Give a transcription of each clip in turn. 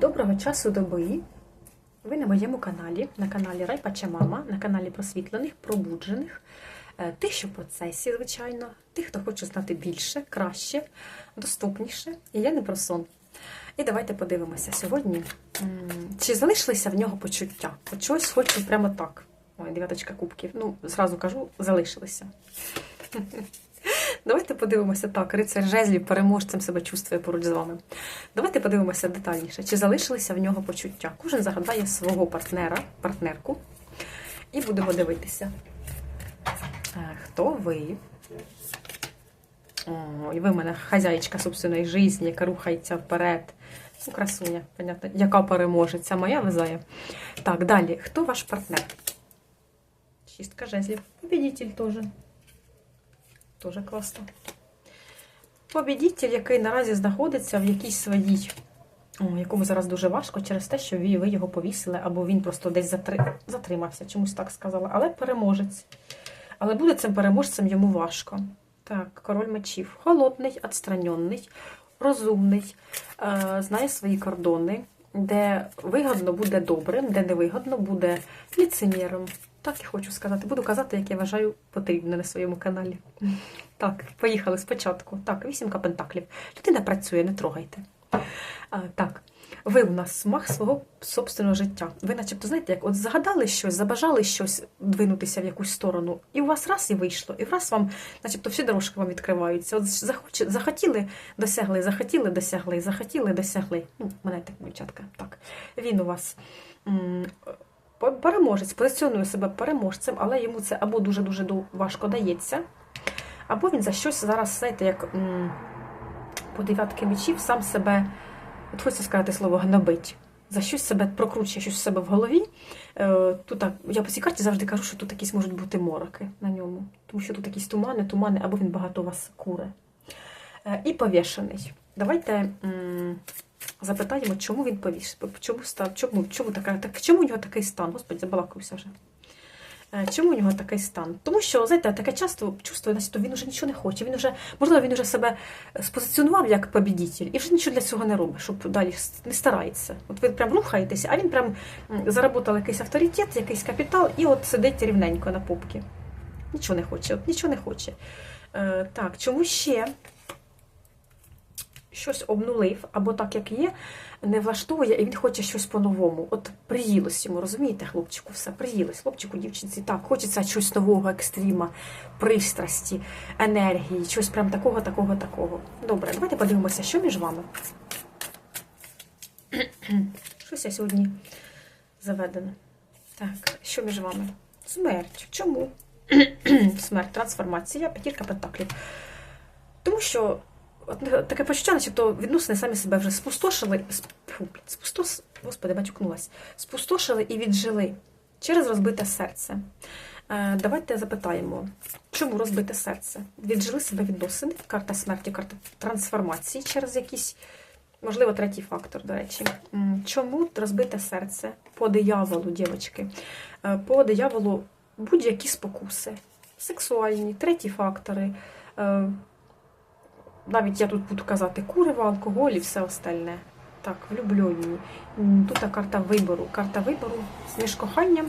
Доброго часу доби. Ви на моєму каналі, на каналі Райпача Мама, на каналі просвітлених, пробуджених, е, тих, що в процесі, звичайно, тих, хто хоче знати більше, краще, доступніше. І я не про сон. І давайте подивимося сьогодні, чи залишилися в нього почуття. От чогось хочу прямо так. Ой, дев'яточка кубків. Ну, зразу кажу, залишилися. Давайте подивимося так. Рицар жезлів переможцем себе чувствує поруч з вами. Давайте подивимося детальніше, чи залишилися в нього почуття. Кожен загадає свого партнера, партнерку. І будемо дивитися. Е, Хто ви? О, і ви в мене хазяїчка собственної житті, яка рухається вперед. Ну, красуня, понятно, яка переможеться, моя визає. Так, далі. Хто ваш партнер? Шістка жезлів. Побідітель теж. Тоже класно. Побідітель, який наразі знаходиться в якійсь своїй, якому зараз дуже важко через те, що ви його повісили, або він просто десь затри... затримався, чомусь так сказала. Але переможець. Але буде цим переможцем йому важко. Так, король мечів. Холодний, відстранений, розумний, е, знає свої кордони, де вигодно буде добрим, де невигодно буде ліцеміром. Так і хочу сказати. Буду казати, як я вважаю потрібне на своєму каналі. Так, поїхали спочатку. Так, вісімка пентаклів. Людина працює, не трогайте. А, так, ви у нас смак свого собственного життя. Ви, начебто, знаєте, як от загадали щось, забажали щось двинутися в якусь сторону, і у вас раз і вийшло, і раз вам, начебто, всі дорожки вам відкриваються. От захотіли, досягли, захотіли, досягли, захотіли, досягли. Ну, мене так, дівчатка. Так. Він у вас. Переможець позиціонує себе переможцем, але йому це або дуже-дуже важко дається, або він за щось зараз, знаєте, як по дев'ятки мечів сам себе, от хочеться сказати слово гнобить, за щось себе прокручує щось в себе в голові. Е, Тут я по цій карті завжди кажу, що тут якісь можуть бути мороки на ньому, тому що тут якісь тумани, тумани, або він багато вас кури. Е, І повішений. Давайте запитаємо, чому він повіс, чому чому, чому така, так, чому у нього такий стан? Господи, забалакуюся вже. Е, Чому у нього такий стан? Тому що, знаєте, таке часто чувствує, що він вже нічого не хоче. Він вже, можливо, він вже себе спозиціонував як побідітель і вже нічого для цього не робить, щоб далі не старається. От ви прям рухаєтеся, а він прям заработав якийсь авторитет, якийсь капітал, і от сидить рівненько на попці. Нічого не хоче, от нічого не хоче. Е, так, чому ще? Щось обнулив, або так, як є, не влаштовує, і він хоче щось по-новому. От приїлось йому, розумієте, хлопчику, все, приїлось, хлопчику, дівчинці, так, хочеться щось нового, екстріма, пристрасті, енергії, щось прям такого, такого, такого. Добре, давайте подивимося, що між вами. Щось я сьогодні заведено. Так, що між вами? Смерть. Чому? Смерть, трансформація, п'ятірка пентаклів. Тому що таке почуття, начебто відносини самі себе вже спустошили, спустос, господи, матюкнулась, спустошили і віджили через розбите серце. Е, Давайте запитаємо, чому розбите серце? Віджили себе відносини, карта смерті, карта трансформації через якийсь, можливо, третій фактор, до речі. Чому розбите серце по дияволу, дівчатки? Е, По дияволу будь-які спокуси, сексуальні, треті фактори. Навіть я тут буду казати куриво, алкоголь і все остальне. Так, влюблені. Тут карта вибору. Карта вибору між коханням.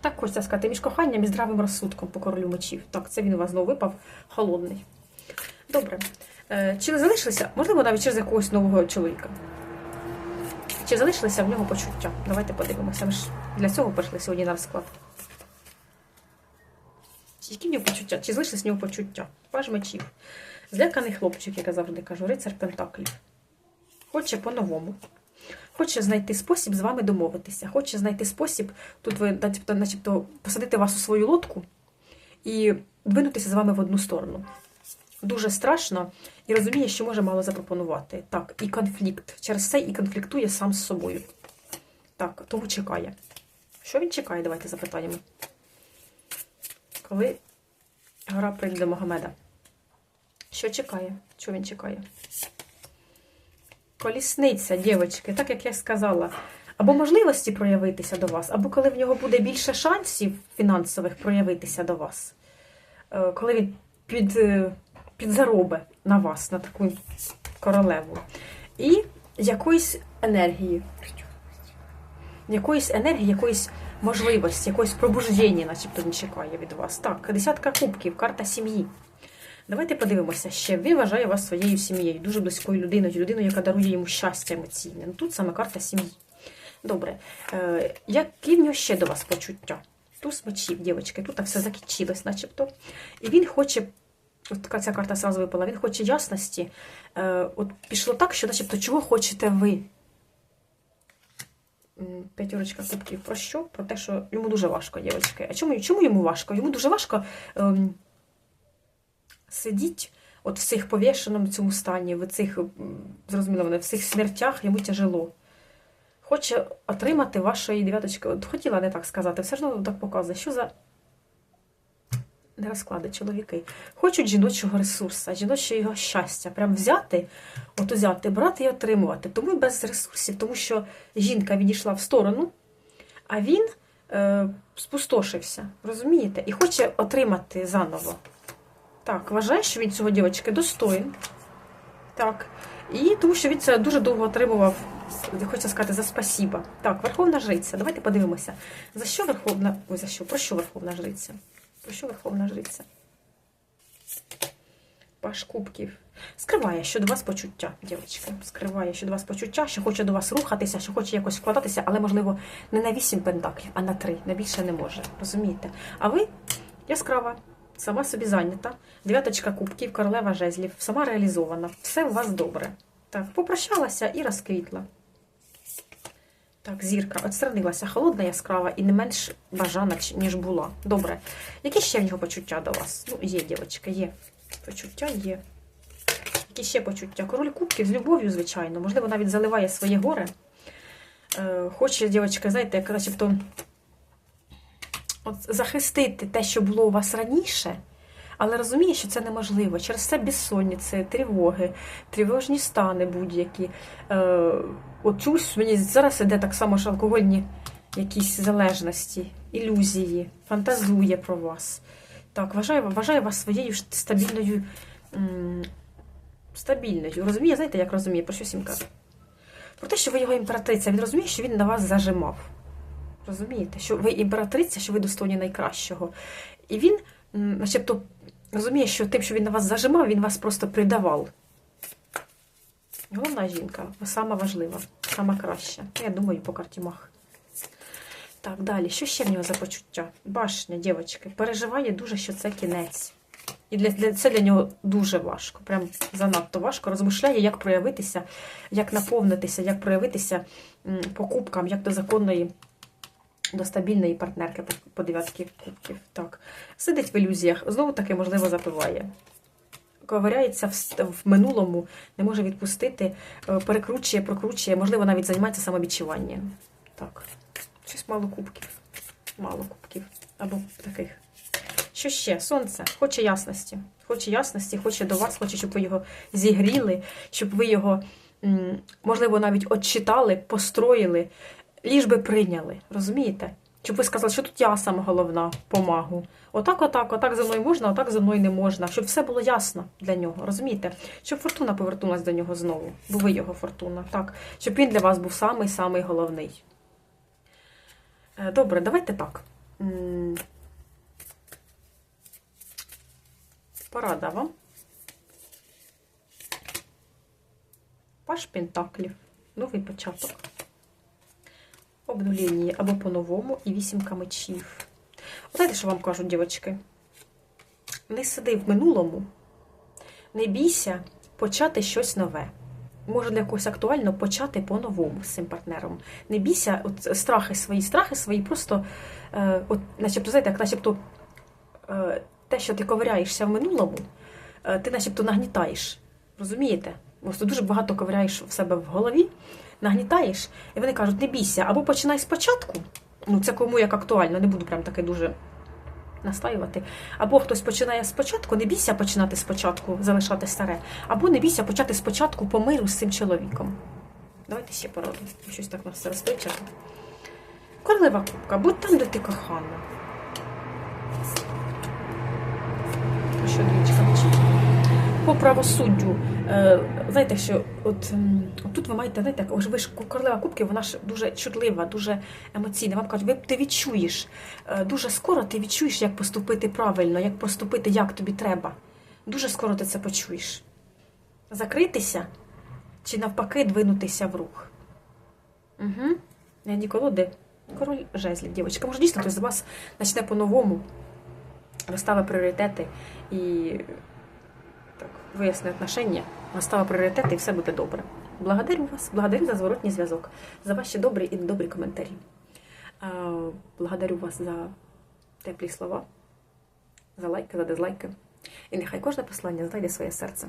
Так хочеться сказати, між коханням і здравим розсудком по королю мечів. Так, це він у вас знову випав холодний. Добре. Е, Чи залишилися, можливо, навіть через якогось нового чоловіка? Чи залишилися в нього почуття? Давайте подивимося. Ми ж для цього прийшли сьогодні на розклад. Які в нього почуття? Чи залишилися в нього почуття? Паж мечів. Зляканий хлопчик, як я завжди кажу, рицар Пентаклів. Хоче по-новому. Хоче знайти спосіб з вами домовитися. Хоче знайти спосіб, тут ви начебто, начебто посадити вас у свою лодку і двинутися з вами в одну сторону. Дуже страшно і розуміє, що може мало запропонувати. Так, і конфлікт. Через це і конфліктує сам з собою. Так, того чекає. Що він чекає? Давайте запитаємо. Коли гора прийде до Магомеда? Що чекає? Що він чекає? Колісниця, дівчатки, так як я сказала. Або можливості проявитися до вас, або коли в нього буде більше шансів фінансових проявитися до вас. Е, Коли він під, е, підзаробе на вас, на таку королеву. І якоїсь енергії. Якоїсь енергії, якоїсь можливості, якоїсь пробуждення, начебто він чекає від вас. Так, десятка кубків, карта сім'ї. Давайте подивимося ще. Він вважає вас своєю сім'єю, дуже близькою людиною, людиною, яка дарує йому щастя емоційне. Ну, Тут саме карта сім'ї. Добре. Е, які в нього ще до вас почуття? Туз мечів, дівчатки, тут все закінчилось, начебто. І він хоче, от ця карта зразу випала, він хоче ясності. Е, от пішло так, що начебто чого хочете ви? М, П'ятерочка кубків про що? Про те, що йому дуже важко, дівчатки. А чому, чому йому важко? Йому дуже важко ем, сидіть от в цих повішеному цьому стані, в цих, зрозуміло, в цих смертях йому тяжело. Хоче отримати вашої дев'яточки. От хотіла не так сказати, все одно так показує. Що за не розклади чоловіки? Хочуть жіночого ресурсу, жіночого щастя. Прям взяти, от взяти, брати і отримувати. Тому і без ресурсів, тому що жінка відійшла в сторону, а він е, спустошився. Розумієте? І хоче отримати заново. Так, вважає, що він цього дівчатки достоїн. Так. І тому що він це дуже довго отримував, хочеться сказати, за спасіба. Так, Верховна Жриця. Давайте подивимося. За що Верховна. Ой, за що? Про що Верховна Жриця? Про що Верховна Жриця? Паш Кубків. Скриває щодо вас почуття, дівчатки. Скриває щодо вас почуття, що хоче до вас рухатися, що хоче якось вкладатися, але, можливо, не на вісім пентаклів, а на три. На більше не може. Розумієте? А ви яскрава, сама собі зайнята. Дев'яточка кубків, королева жезлів, сама реалізована. Все у вас добре. Так, попрощалася і розквітла. Так, зірка отстранилася, холодна, яскрава і не менш бажана, ніж була. Добре. Які ще в нього почуття до вас? Ну, є, дівчатка, є. Почуття є. Які ще почуття? Король кубків з любов'ю, звичайно. Можливо, навіть заливає своє горе. Е, хоче, дівчатка, знаєте, як начебто от, захистити те, що було у вас раніше, але розуміє, що це неможливо. Через це безсонниці, тривоги, тривожні стани будь-які. Е, от чомусь мені зараз іде так само, що алкогольні якісь залежності, ілюзії, фантазує про вас. Так, вважає, вважає вас своєю стабільною. Стабільною. Розуміє, знаєте, як розуміє, про що сімка? Про те, що ви його імператриця, він розуміє, що він на вас зажимав. Розумієте, що ви імператриця, що ви достойні найкращого. І він, начебто, розуміє, що тим, що він на вас зажимав, він вас просто придавав. Головна жінка, сама важлива, сама краща. Я думаю, по карті Мах. Так, далі. Що ще в нього за почуття? Башня, дівчатки, переживає дуже, що це кінець. І для, для, це для нього дуже важко. Прям занадто важко. Розмишляє, як проявитися, як наповнитися, як проявитися покупкам, як до законної, до стабільної партнерки по, дев'ятки кубків. Так. Сидить в ілюзіях, знову таки, можливо, запиває. Ковиряється в, в минулому, не може відпустити, е, перекручує, прокручує, можливо, навіть займається самобічуванням. Так. Щось мало кубків. Мало кубків. Або таких. Що ще? Сонце. Хоче ясності. Хоче ясності, хоче до вас, хоче, щоб ви його зігріли, щоб ви його, можливо, навіть отчитали, построїли, ліж би прийняли. Розумієте? Щоб ви сказали, що тут я саме головна помагу. Отак, отак, отак за мною можна, отак за мною не можна. Щоб все було ясно для нього, розумієте? Щоб фортуна повернулася до нього знову. Бо ви його фортуна. Так. Щоб він для вас був самий-самий головний. Е, Добре, давайте так. Порада вам. Паш Пентаклів. Новий початок. Обнуління або по-новому і вісімка мечів. Знаєте, що вам кажуть, дівчатки? Не сиди в минулому, не бійся почати щось нове. Може для когось актуально почати по-новому з цим партнером. Не бійся, от страхи свої, страхи свої, просто, е, от, начебто, знаєте, як начебто е, те, що ти ковиряєшся в минулому, е, ти начебто нагнітаєш. Розумієте? Просто дуже багато ковиряєш в себе в голові, нагнітаєш, і вони кажуть, не бійся, або починай спочатку. Ну, це кому як актуально, не буду прям таке дуже настаювати. Або хтось починає спочатку, не бійся починати спочатку, залишати старе, або не бійся почати спочатку по миру з цим чоловіком. Давайте ще пораду. Щось так нас розпочати. Корлива кубка, будь там, де ти кохана. Що двічка? По правосуддю. Е, знаєте, що от, тут ви маєте, знаєте, ви ж королева кубків, вона ж дуже чутлива, дуже емоційна. Вам кажуть, ви ти відчуєш е, дуже скоро ти відчуєш, як поступити правильно, як поступити, як тобі треба. Дуже скоро ти це почуєш. Закритися чи навпаки двинутися в рух. Угу. Я колоди. Король жезлів, дівчатка. Може, дійсно хтось з вас почне по-новому, розставить пріоритети і виясни отношення, розставить пріоритети і все буде добре. Благодарю вас, благодарю за зворотній зв'язок, за ваші добрі і добрі коментарі. Благодарю вас за теплі слова, за лайки, за дизлайки. І нехай кожне послання знайде своє серце.